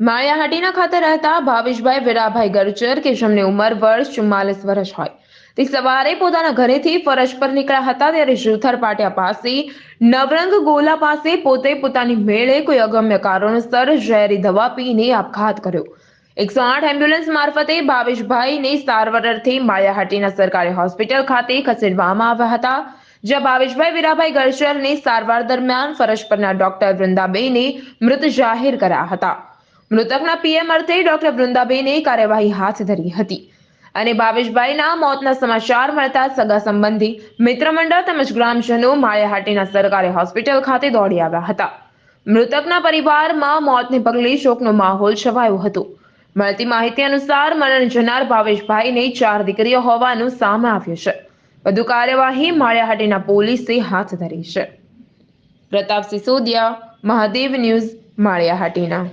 માળિયાહાટીના ખાતે રહેતા ભાવેશભાઈ વેરાભાઈ ગરચર, કે જેમની ઉંમર વર્ષ ચુમ્માલીસ વર્ષ હોય. તે સવારે પોતાના ઘરેથી ફરજ પર નીકળ્યા હતા, ત્યારે જુથર પાટિયા પાસે, નવરંગ ગોલા પાસે પોતે પોતાની મેળે કોઈ અગમ્ય કારણોસર ઝેરી દવા પીને આપઘાત કર્યો. એકસો આઠ એમ્બ્યુલન્સ મારફતે ભાવેશભાઈને સારવાર અર્થે સરકારી હોસ્પિટલ ખાતે ખસેડવામાં આવ્યા હતા, જ્યાં ભાવેશભાઈ વીરાભાઈ ગરચરની સારવાર દરમિયાન ફરજ પરના ડોક્ટર વૃંદાબેને મૃત જાહેર કર્યા હતા. મૃતકના પીએમ અર્થે ડોક્ટર વૃંદાબેને કાર્યવાહી હાથ ધરી હતી. અને ભાવેશભાઈના મોતના સમાચાર મળતા સગા સંબંધી, મિત્ર મંડળ તેમજ ગ્રામજનો માળિયાહાટીના સરકારી હોસ્પિટલ ખાતે દોડી આવ્યા હતા. મૃતકના પરિવારમાં મોતને પગલે શોકનો માહોલ છવાયો હતો. મળતી માહિતી અનુસાર મરણ જનાર ભાવેશભાઈને ચાર દીકરીઓ હોવાનું સામે આવ્યું છે. વધુ કાર્યવાહી માળિયાહાટીના પોલીસે હાથ ધરી છે. પ્રતાપ સિસોદિયા મહાદેવ ન્યૂઝ, માળિયાહાટીના.